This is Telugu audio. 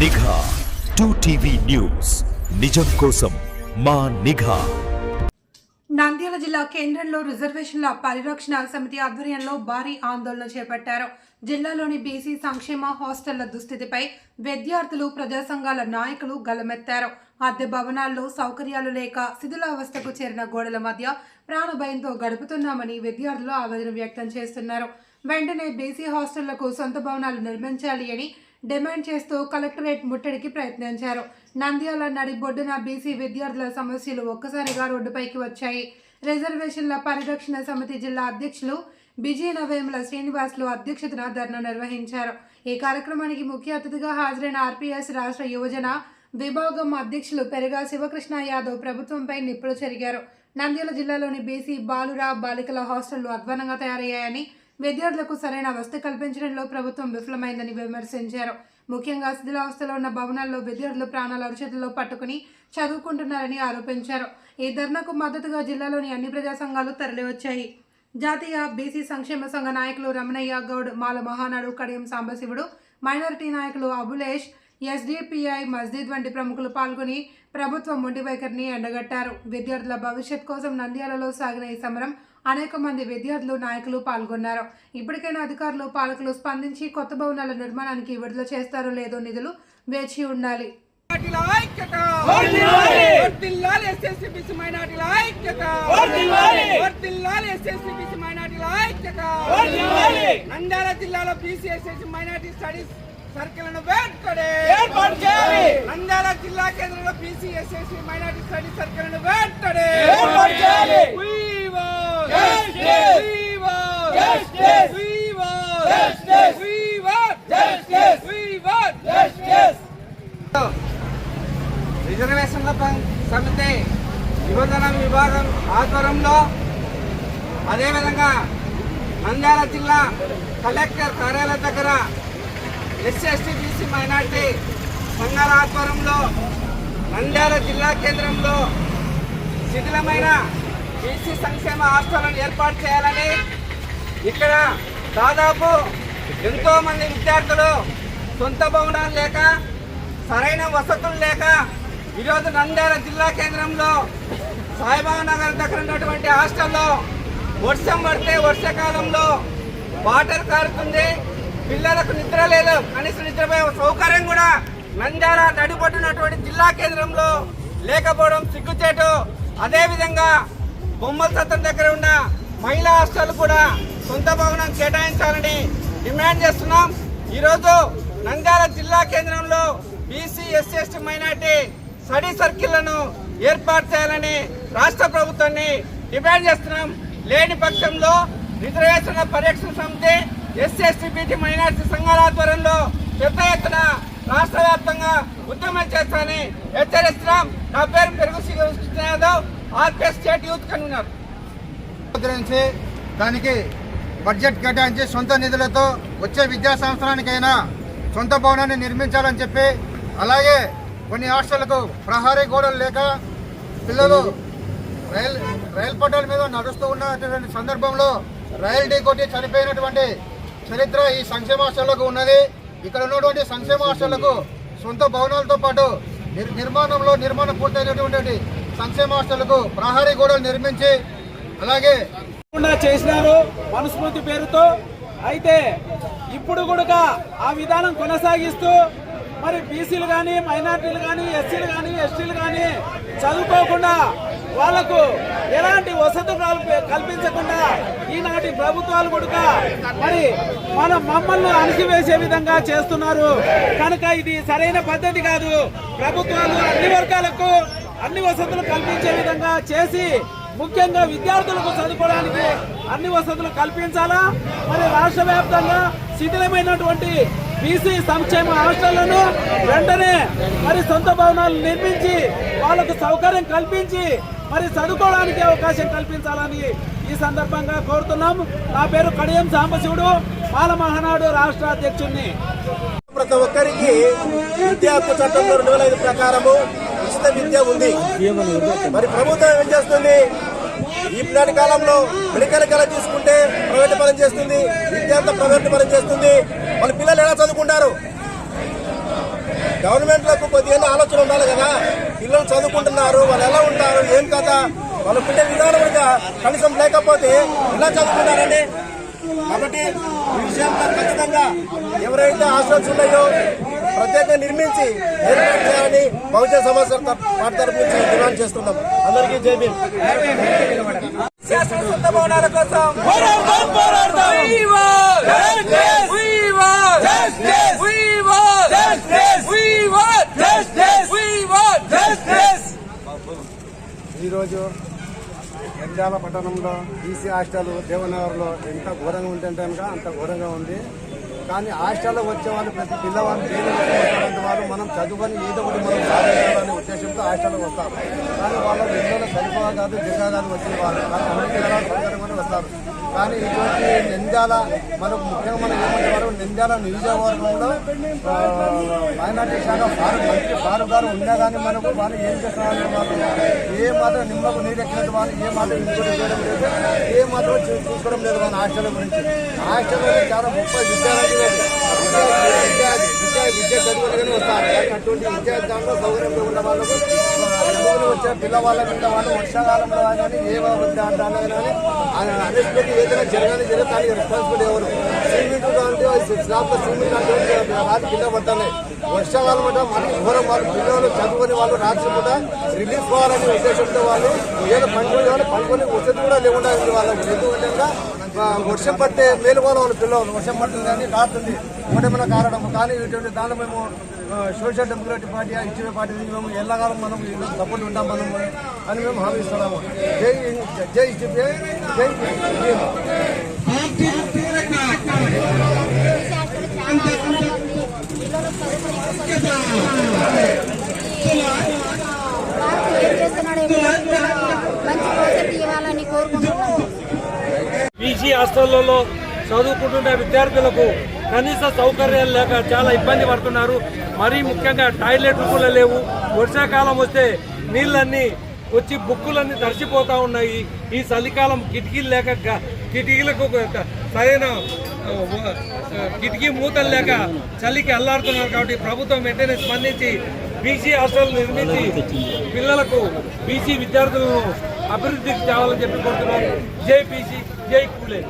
నిఘా. టూ టీవీ న్యూస్ నిజం కోసం మా నిఘా. నంద్యాల జిల్లా కేంద్రంలో రిజర్వేషన్ల పరిరక్షణ సమితి ఆధ్వర్యంలో భారీ ఆందోళన చేపట్టారు. జిల్లాలోని బీసీ సంక్షేమ హాస్టళ్ళ దుస్థితిపై విద్యార్థులు ప్రజా సంఘాల నాయకులు గలమెత్తారు. అద్దె భవనాల్లో సౌకర్యాలు లేక శిథిలావస్థకు చేరిన గోడల మధ్య ప్రాణభయంతో గడుపుతున్నామని విద్యార్థులు ఆవేదన వ్యక్తం చేస్తున్నారు. వెంటనే బీసీ హాస్టళ్ళకు సొంత భవనాలు నిర్మించాలి అని డిమాండ్ చేస్తూ కలెక్టరేట్ ముట్టడికి ప్రయత్నించారు. నంద్యాల నడిబొడ్డున బీసీ విద్యార్థుల సమస్యలు ఒక్కసారిగా రోడ్డుపైకి వచ్చాయి. రిజర్వేషన్ల పరిరక్షణ సమితి జిల్లా అధ్యక్షులు బిజీ నవేముల శ్రీనివాసులు అధ్యక్షతన ధర్నా నిర్వహించారు. ఈ కార్యక్రమానికి ముఖ్య అతిథిగా హాజరైన ఆర్పీఎస్ రాష్ట్ర యువజన విభాగం అధ్యక్షులు పెరగా శివకృష్ణ యాదవ్ ప్రభుత్వంపై నిప్పులు చెరిగారు. నంద్యాల జిల్లాలోని బీసీ బాలురా బాలికల హాస్టళ్ళు అధ్వానంగా తయారయ్యాయని విద్యార్థులకు సరైన వసతి కల్పించడంలో ప్రభుత్వం విఫలమైందని విమర్శించారు. ముఖ్యంగా శిథిలావస్థలో ఉన్న భవనాల్లో విద్యార్థులు ప్రాణాల అరుచేతుల్లో పట్టుకుని చదువుకుంటున్నారని ఆరోపించారు. ఈ ధర్నాకు మద్దతుగా జిల్లాలోని అన్ని ప్రజా సంఘాలు తరలివచ్చాయి. జాతీయ బీసీ సంక్షేమ సంఘ నాయకులు రమణయ్య గౌడ్ మాల మహానాడు కడియం సాంబశివుడు మైనారిటీ నాయకులు అబులేష్ ఎస్డిపిఐ మస్జిద్ వంటి ప్రముఖులు పాల్గొని ప్రభుత్వం మొండి వైఖరిని ఎండగట్టారు. విద్యార్థుల భవిష్యత్ కోసం నంద్యాలలో సాగిన ఈ సమరం అనేక మంది విద్యార్థులు నాయకులు పాల్గొన్నారు. ఇప్పటికైనా అధికారులు పాలకులు స్పందించి కొత్త భవనాల నిర్మాణానికి విడుదల చేస్తారో లేదో నిధులు వేచి ఉండాలి. నంద్యాల జిల్లాలో బీసీ ఎస్ఎస్సీ మైనార్టీ స్టడీస్ సర్కిల్ను ఏర్పాటు చేయాలి! నంద్యాల జిల్లా కేంద్రంలో బీసీ ఎస్ఎస్సీ మైనార్టీ స్టడీస్ సర్కిల్ను వెంటనే ఏర్పాటు చేయాలి! రిజర్వేషన్ల సమితి యువజన విభాగం ఆధ్వర్యంలో అదేవిధంగా నంద్యాల జిల్లా కలెక్టర్ కార్యాలయం దగ్గర ఎస్సీ ఎస్టీ బీసీ మైనార్టీ సంఘాల ఆధ్వర్యంలో నంద్యాల జిల్లా కేంద్రంలో శిథిలమైన బీసీ సంక్షేమ హాస్టళ్ళను ఏర్పాటు చేయాలని ఇక్కడ దాదాపు ఎంతో మంది విద్యార్థులు సొంత భవనాలు లేక సరైన వసతులు లేక ఈరోజు నంద్యాల జిల్లా కేంద్రంలో సాయిబాబా నగర్ దగ్గర ఉన్నటువంటి హాస్టల్లో వర్షం పడితే వర్షాకాలంలో వాటర్ కారుతుంది పిల్లలకు నిద్ర లేదు కనీసం నిద్రపోయే సౌకర్యం కూడా నంద్యాల నడిపట్టున్నటువంటి జిల్లా కేంద్రంలో లేకపోవడం సిగ్గుచేటు. అదేవిధంగా బొమ్మల సత్రం దగ్గర ఉన్న మహిళా హాస్టల్ కూడా సొంత భవనం కేటాయించాలని డిమాండ్ చేస్తున్నాం. ఈరోజు నంద్యాల జిల్లా కేంద్రంలో BC SC ST minority study సర్కిళ్ళను ఏర్పాటు చేయాలని రాష్ట్ర ప్రభుత్వాన్ని డిమాండ్ చేస్తున్నాం. లేని పక్షంలో రిజర్వేషన్ల పరిరక్షణ సమితి ఎస్సీ ఎస్టీ బీటీ మైనార్టీ సంఘాల ఆధ్వర్యంలో పెద్ద ఎత్తున రాష్ట్ర వ్యాప్తంగా ఉద్యమం చేస్తామని హెచ్చరిస్తున్నాం. నా పేరు Perugu Srikrishna Yadav RK state youth convener. ముద్రించి దానికి బడ్జెట్ కేటాయించి సొంత నిధులతో వచ్చే విద్యా సంవత్సరానికైనా సొంత భవనాన్ని నిర్మించాలని చెప్పి అలాగే కొన్ని హాస్టళ్ళకు ప్రహారీ గోడలు లేక పిల్లలు రైల్ రైలు పట్టాల మీద నడుస్తూ ఉన్నటువంటి సందర్భంలో రైలు డీ కొట్టి చనిపోయినటువంటి చరిత్ర ఈ సంక్షేమ హాస్టళ్ళకు ఉన్నది. ఇక్కడ ఉన్నటువంటి సంక్షేమ హాస్టళ్ళకు సొంత భవనాలతో పాటు నిర్- నిర్మాణంలో నిర్మాణం పూర్తయినటువంటి సంక్షేమ హాస్టళ్ళకు ప్రహారీ గోడలు నిర్మించి అలాగే చేసినారు మనుస్మృతి పేరుతో. అయితే ఇప్పుడు కూడా ఆ విధానం కొనసాగిస్తూ మరి బీసీలు కానీ మైనార్టీలు కానీ ఎస్సీలు కానీ ఎస్టీలు కానీ చదువుకోకుండా వాళ్ళకు ఎలాంటి వసతులు కల్పించకుండా ఈనాటి ప్రభుత్వాలు కూడా మరి మన మమ్మల్ని అణిచివేసే విధంగా చేస్తున్నారు. కనుక ఇది సరైన పద్ధతి కాదు. ప్రభుత్వాలు అన్ని వర్గాలకు అన్ని వసతులు కల్పించే విధంగా చేసి ముఖ్యంగా విద్యార్థులకు చదువుకోవడానికి అన్ని వసతులు కల్పించాలా? మరి రాష్ట్ర వ్యాప్తంగా శిథిలమైనటువంటి బీసీ సంక్షేమ హాస్టళ్ళను వెంటనే మరి సొంత భవనాలు నిర్మించి వాళ్ళకు సౌకర్యం కల్పించి మరి చదువుకోవడానికి అవకాశం కల్పించాలని ఈ సందర్భంగా కోరుతున్నాం. నా పేరు కడియం సాంబశివుడు మాల మహానాడు రాష్ట్ర అధ్యక్షుడిని ప్రతి ఒక్కరికి విద్యా చట్టం రెండు వేల ఐదు ప్రకారము ఉచిత విద్య ఉంది. మరి ప్రభుత్వం ఏం చేస్తుంది? ఈనాటి కాలంలో మెడికల్ కాలేజ్ తీసుకుంటే ప్రైవేట్ పరం చేస్తుంది. విద్యార్థులు ప్రైవేట్ పరం చేస్తుంది. వాళ్ళ పిల్లలు ఎలా చదువుకుంటారు? గవర్నమెంట్లకు కొద్దిగా ఆలోచన ఉండాలి కదా. పిల్లలు చదువుకుంటున్నారు వాళ్ళు ఎలా ఉంటారు ఏం కథ? వాళ్ళు పెట్టే విధానం కనీసం లేకపోతే ఎలా చదువుకుంటారండి? కాబట్టి ఈ విషయంలో ఖచ్చితంగా ఎవరైతే హాస్టల్స్ ఉన్నాయో ప్రత్యేకంగా నిర్మించి ఏర్పాటు చేయాలని బహుజన సమాజం పార్టీ తరపు నుంచి డిమాండ్ చేస్తున్నాం అందరికీ జై భీమ్ శాశ్వత సొంత భవనాల కోసం. ఈరోజు నంద్యాల పట్టణంలో బీసీ హాస్టల్ దేవనగర్లో ఎంత ఘోరంగా ఉంటుంటే కనుక అంత ఘోరంగా ఉంది కానీ హాస్టల్లో వచ్చే వాళ్ళు ప్రతి పిల్లవాళ్ళు పేరు వస్తారంటే వాళ్ళు మనం చదువుకొని ఏదో ఒకటి మనం సాధించాలనే ఉద్దేశంతో హాస్టల్లో వస్తారు. కానీ వాళ్ళ ఇంట్లో సరిపోగా కాదు జిల్లా కాదు వచ్చే వాళ్ళు. కానీ అన్ని జిల్లాలో వస్తారు. కానీ ఇటువంటి నింద్యాల మనకు ముఖ్యంగా మనం ఏమంటే నింద్యాల నియోజకవర్గంలో మైనార్టీ శాఖ ఫారు మంత్రి ఫారు గారు ఉన్నా కానీ మనకు వాళ్ళు ఏం చేస్తున్నారు వాళ్ళు ఏ మాత్రం నిమ్మకు నీరెక్కినట్టు వాళ్ళు ఏ మాత్రం ఇంకోటి చేయడం లేదు. ఏ మాత్రం చూసుకోవడం లేదు మన హాస్టల్ గురించి. హాస్టల్ చాలా గొప్ప విద్యార్థి విద్య విద్య విద్య విద్య వస్తారు అటువంటి విద్యా దాంట్లో సౌకర్యంగా ఉన్న వాళ్ళకు రోజులు వచ్చే పిల్లవాళ్ళ మీద వాళ్ళు వర్షాకాలంలో కానీ ఏ విద్య అంటారు కానీ అన్నిటికీ ఏదైనా జరగాలి జరగడానికి రెస్పాన్సిబిలిటీ ఎవరు? సిమెంట్ లాంటి స్లాబ్ సిమెంట్ లాంటి రాత్రి కింద పడుతున్నాయి వర్షాకాలం అంటే మనకి ఘోరం వాళ్ళు పిల్లలు చదువుకొని వాళ్ళు రాత్రి కూడా రిలీఫ్ కావాలనే ఉద్దేశంతో వాళ్ళు ఏదో పండుకొని వాళ్ళు పండుకొని వసతి కూడా లేకుండా ఉంది వాళ్ళకి. ఎందుకంటే వర్షం పడితే మేలుకోవాలి వాళ్ళు పిల్లలు. వర్షం పడుతుంది కానీ కాస్తుంది ఒకటేమైనా కారణం. కానీ ఇటువంటి దానిలో మేము సోషల్ డెమోక్రాటిక్ పార్టీ ఇచ్చిన పార్టీ మేము ఎల్లకాలం మనం సపోర్ట్ ఉంటాం మనం అని మేము హామీస్తున్నాము. జై జై జై జై బీసీ హాస్టళ్ళలో చదువుకుంటున్న విద్యార్థులకు కనీస సౌకర్యాలు లేక చాలా ఇబ్బంది పడుతున్నారు. మరీ ముఖ్యంగా టాయిలెట్లు కూడా లేవు. వర్షాకాలం వస్తే నీళ్ళన్నీ వచ్చి బుక్కులన్నీ తడిచిపోతూ ఉన్నాయి. ఈ చలికాలం కిటికీలు లేక కిటికీలకు సరైన కిటికీ మూతలు లేక చలికి అల్లాడుతున్నారు కాబట్టి ప్రభుత్వం వెంటనే స్పందించి బీసీ హాస్టల్ నిర్మించి పిల్లలకు బీసీ విద్యార్థులను అభివృద్ధికి తేవాలని చెప్పి కోరుతున్నారు జై బీసీ జై కూలే.